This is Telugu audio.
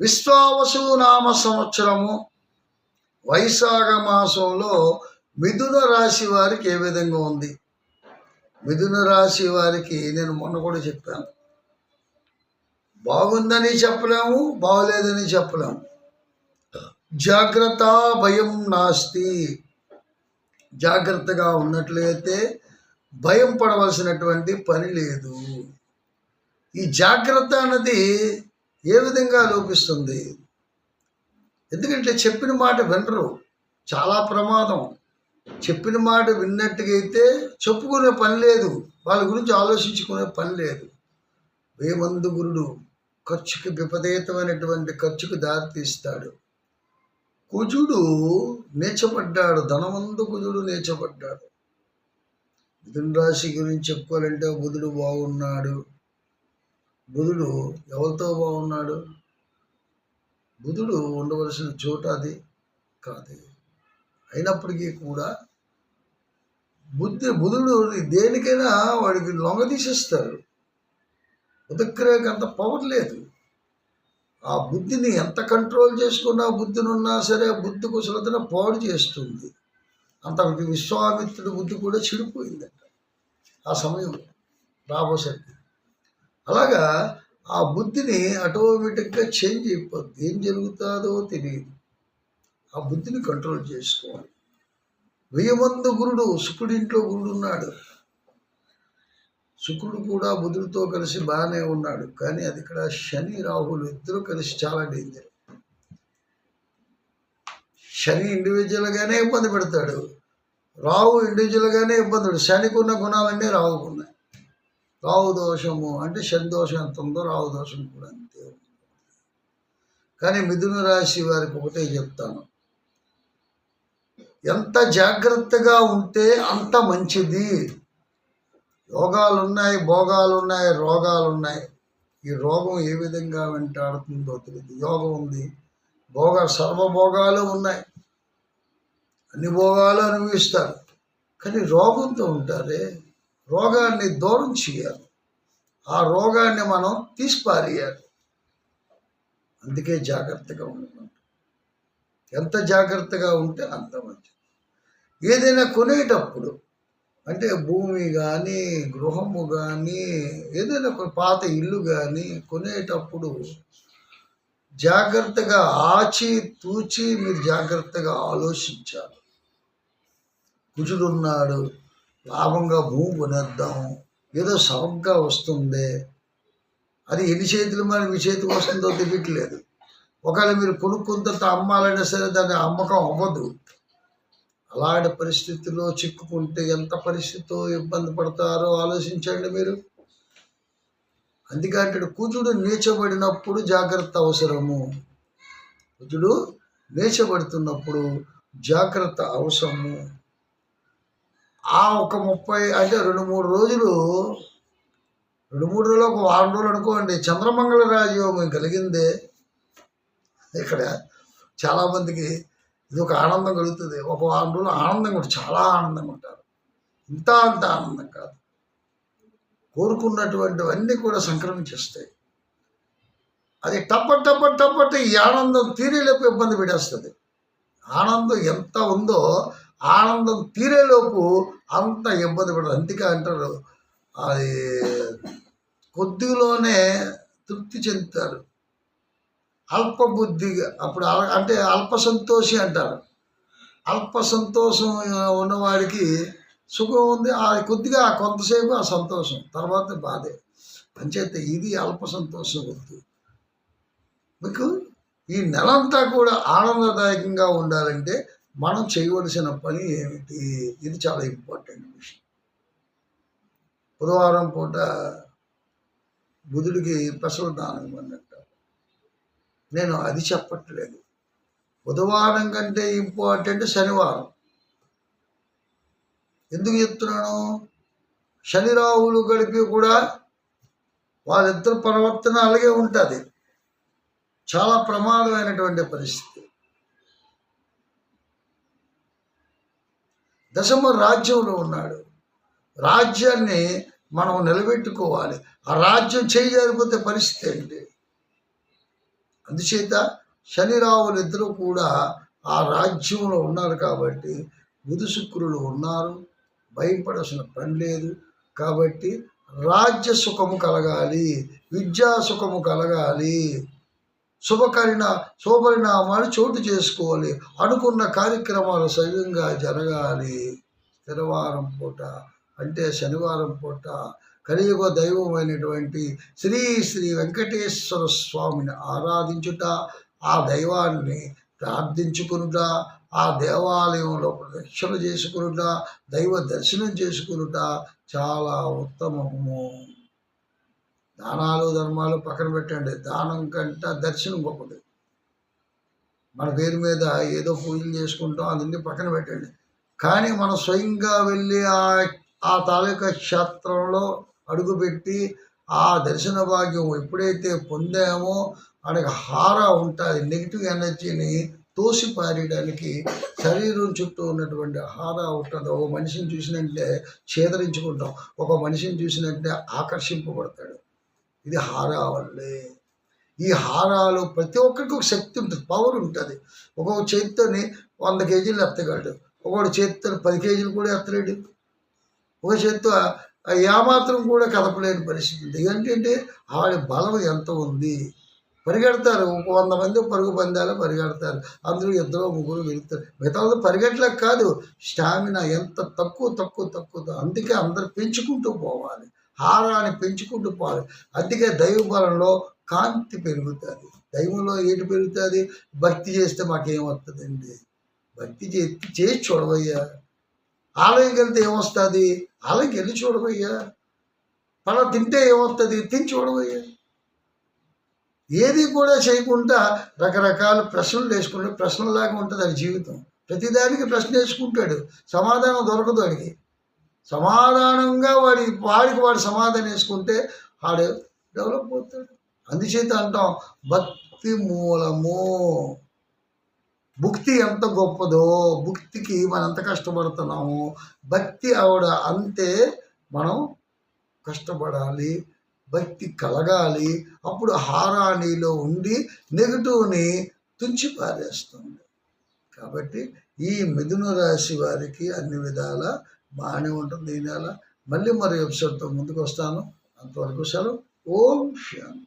విశ్వావసు నామ సంవత్సరము వైశాఖ మాసంలో మిథున రాశి వారికి ఏ విధంగా ఉంది? మిథున రాశి వారికి నేను మొన్న కూడా చెప్పాను. బాగుందని చెప్పలేము బాగలేదని చెప్పలేము. జాగ్రత్త భయం నాస్తి. జాగ్రత్తగా ఉన్నట్లయితే భయం పడవలసినటువంటి పని లేదు. ఈ జాగ్రత్త అన్నది ఏ విధంగా లోపిస్తుంది? ఎందుకంటే చెప్పిన మాట వినరు. చాలా ప్రమాదం. చెప్పిన మాట విన్నట్టుగా అయితే చెప్పుకునే పని లేదు. వాళ్ళ గురించి ఆలోచించుకునే పని లేదు. వేమందు గురుడు ఖర్చుకి విపరీతమైనటువంటి ఖర్చుకు దారితీస్తాడు. కుజుడు నేర్చబడ్డాడు ధనవంతు కుజుడు నేర్చబడ్డాడు మిథున రాశి గురించి చెప్పుకోవాలంటే బుధుడు బాగున్నాడు. బుధుడు ఎవరితో బాగున్నాడు? బుధుడు ఉండవలసిన చోట అది కాదు. అయినప్పటికీ కూడా బుద్ధి బుధుడు దేనికైనా వాడికి లొంగ తీసేస్తారు. బుధగ్రహకి అంత పవర్ లేదు. ఆ బుద్ధిని ఎంత కంట్రోల్ చేసుకున్నా బుద్ధిని ఉన్నా సరే బుద్ధి కుశలతను పాడు చేస్తుంది. అంత విశ్వామిత్రుడి బుద్ధి కూడా చెడిపోయిందట. ఆ సమయం రాబోసరికి. అలాగా ఆ బుద్ధిని ఆటోమేటిక్గా చేంజ్ అయిపోద్ది. ఏం జరుగుతుందో తెలియదు. ఆ బుద్ధిని కంట్రోల్ చేసుకోవాలి. వెయ్యి మంది గురుడు శుక్రుడింట్లో గురుడు ఉన్నాడు శుక్రుడు కూడా బుధుడితో కలిసి బాగానే ఉన్నాడు. కానీ అది ఇక్కడ శని రాహులు ఇద్దరు కలిసి చాలా డేంజర్. శని ఇండివిజువల్గానే ఇబ్బంది పెడతాడు. రాహు ఇండివిజువల్గానే ఇబ్బంది పెడతాడు. శనికి ఉన్న గుణాలన్నీ రావుకున్నాయి రాహు దోషము అంటే శని దోషం ఎంత ఉందో రాహు దోషం కూడా అంతే కానీ మిథున రాశి వారికి ఒకటే చెప్తాను. ఎంత జాగ్రత్తగా ఉంటే అంత మంచిది. యోగాలు ఉన్నాయి భోగాలు ఉన్నాయి రోగాలు ఉన్నాయి ఈ రోగం ఏ విధంగా వెంటాడుతుందో తెలియదు యోగం ఉంది. భోగ సర్వభోగాలు ఉన్నాయి. అన్ని భోగాలు అనుభవిస్తారు. కానీ రోగంతో ఉంటారే? రోగాన్ని దూరం చేయాలి. ఆ రోగాన్ని మనం తీసిపారేయాలి. అందుకే జాగ్రత్తగా ఉండమంట ఎంత జాగ్రత్తగా ఉంటే అంత మంచిది. ఏదైనా కొనేటప్పుడు అంటే భూమి కానీ గృహము కానీ ఏదైనా ఒక పాత ఇల్లు కానీ కొనేటప్పుడు జాగ్రత్తగా ఆచి తూచి మీరు జాగ్రత్తగా ఆలోచించాలి. కుజుడున్నాడు లాభంగా భూమి కొనేద్దాం ఏదో సవగ్గా వస్తుంది. అది ఎన్ని చేతులు మరి మీ చేతికి వస్తుందో తెలియట్లేదు. ఒకవేళ మీరు కొనుక్కుంత అమ్మాలైనా సరే దాన్ని అమ్మకం అవ్వదు. అలాంటి పరిస్థితిలో చిక్కుకుంటే ఎంత పరిస్థితితో ఇబ్బంది పడతారో ఆలోచించండి మీరు. అందుకంటే అంటాడు కుజుడు నీచబడినప్పుడు జాగ్రత్త అవసరము. కుజుడు నీచబడుతున్నప్పుడు జాగ్రత్త అవసరము. ఆ ఒక ముప్పై అంటే రెండు మూడు రోజులు రెండు మూడు రోజులు ఒక వారం రోజులు అనుకోండి చంద్రమంగళ రాజయోగం కలిగిందే. ఇక్కడ చాలామందికి ఇది ఒక ఆనందం కలుగుతుంది. ఒక వారం రోజులు ఆనందంగా ఉంటుంది చాలా ఆనందంగా ఉంటారు. ఇంత అంత ఆనందం కాదు. కోరుకున్నటువంటివన్నీ కూడా సంక్రమించేస్తాయి. అది టప్ప టప్ప టప్పట ఈ ఆనందం తీరేలోపు ఇబ్బంది పెడేస్తుంది. ఆనందం ఎంత ఉందో ఆనందం తీరేలోపు అంత ఇబ్బంది పడదు అందుకే అంటారు అది కొద్దిలోనే తృప్తి చెందుతారు. అల్ప బుద్ధిగా అప్పుడు అంటే అల్ప సంతోషి అంటారు. అల్ప సంతోషం ఉన్నవాడికి సుఖం ఉంది ఆ కొద్దిగా కొంతసేపు ఆ సంతోషం తర్వాత బాధే. పంచాయతీ ఇది అల్ప సంతోషం వద్దు. మీకు ఈ నెలంతా కూడా ఆనందదాయకంగా ఉండాలంటే మనం చేయవలసిన పని ఏమిటి? ఇది చాలా ఇంపార్టెంట్ విషయం. బుధవారం పూట బుధుడికి పెసలు దానం ఇవ్వండి నేను అది చెప్పట్లేదు. బుధవారం కంటే ఇంపార్టెంట్ శనివారం. ఎందుకు చెప్తున్నాను? శని రాహులు గడిపి కూడా వాళ్ళిద్దరు ప్రవర్తన అలాగే ఉంటుంది. చాలా ప్రమాదమైనటువంటి పరిస్థితి. దశమ రాజ్యంలో ఉన్నాడు. రాజ్యాన్ని మనం నిలబెట్టుకోవాలి. ఆ రాజ్యం చేయజారిపోతే పరిస్థితి ఏంటి? అందుచేత శనిరావులు ఇద్దరు కూడా ఆ రాజ్యంలో ఉన్నారు కాబట్టి బుధు శుక్రులు ఉన్నారు. భయపడాల్సిన పని లేదు. కాబట్టి రాజ్య సుఖము కలగాలి. విద్యా సుఖము కలగాలి. శుభకరిణ శుభపరిణామాలు చోటు చేసుకోవాలి. అనుకున్న కార్యక్రమాలు సవ్యంగా జరగాలి. శనివారం పూట అంటే శనివారం పూట కలియుగ దైవమైనటువంటి శ్రీ శ్రీ వెంకటేశ్వర స్వామిని ఆరాధించుట ఆ దైవాన్ని ప్రార్థించుకునుట ఆ దేవాలయంలో ప్రదక్షిణ చేసుకునుట దైవ దర్శనం చేసుకునుట చాలా ఉత్తమము. దానాలు ధర్మాలు పక్కన పెట్టండి. దానం కంట దర్శనం గొప్పది. మన పేరు మీద ఏదో పూజలు చేసుకుంటాం అదన్నీ పక్కన పెట్టండి. కానీ మనం స్వయంగా వెళ్ళి ఆ ఆ తాలూకా క్షేత్రంలో అడుగుపెట్టి ఆ దర్శన భాగ్యం ఎప్పుడైతే పొందామో మనకి హార ఉంటుంది నెగిటివ్ ఎనర్జీని తోసి పారేయడానికి శరీరం చుట్టూ ఉన్నటువంటి హార ఉంటుంది. ఒక మనిషిని చూసినట్లే ఛేదరించుకుంటాం. ఒక మనిషిని చూసినట్లే ఆకర్షింపబడతాడు. ఇది హారా వల్లే ఈ హారాలు ప్రతి ఒక్కరికి ఒక శక్తి ఉంటుంది పవర్ ఉంటుంది. ఒక్కొక్క చేతితోని వంద కేజీలు ఎత్తగలడు ఒక్కొక్క చేతితో పది కేజీలు కూడా ఎత్తలేడు. ఒక చేతితో ఏమాత్రం కూడా కదపలేని పరిస్థితి ఉంది. ఏంటంటే ఆవిడ బలం ఎంత ఉంది? పరిగెడతారు ఒక వంద మంది పరుగు పందాలు పరిగెడతారు. అందరూ ఇద్దరు ముగ్గురు వెళ్తారు మిగతా వాళ్ళు పరిగెట్టలేక కాదు స్టామినా ఎంత తక్కువ తక్కువ తక్కువ. అందుకే అందరు పెంచుకుంటూ పోవాలి. హారాన్ని పెంచుకుంటూ పోవాలి. అందుకే దైవ బలంలో కాంతి పెరుగుతుంది. దైవంలో ఏంటి పెరుగుతుంది? భక్తి చేస్తే మాకేమొస్తుందండి భక్తి చే చేసి చూడవయ్యా. ఆలయంకి వెళ్తే ఏమొస్తుంది? ఆలయంకి వెళ్ళి చూడవయ్యా. పలా తింటే ఏమొస్తుంది? తిని చూడవయ్యా. ఏది కూడా చేయకుండా రకరకాల ప్రశ్నలు వేసుకుంటే ప్రశ్నలాగా ఉంటుంది అది జీవితం. ప్రతిదానికి ప్రశ్న వేసుకుంటాడు. సమాధానం దొరకదు అడిగి సమాధానంగా వాడి వాడికి వాడు సమాధానం వేసుకుంటే వాడు డెవలప్ అవుతాడు. అందుచేత అంటాం భక్తి మూలము. భక్తి ఎంత గొప్పదో భక్తికి మనం ఎంత కష్టపడుతున్నాము. భక్తి ఆవిడ అంతే మనం కష్టపడాలి భక్తి కలగాలి. అప్పుడు హారాణిలో ఉండి నెగిటివ్ని తుంచి పారేస్తుంది. కాబట్టి ఈ మిథున రాశి వారికి అన్ని విధాల బాగానే ఉంటుంది. ఈ నెల మళ్ళీ మరి ఎపిసోడ్తో ముందుకు వస్తాను అంతవరకు సెలవు. ఓం శాంతి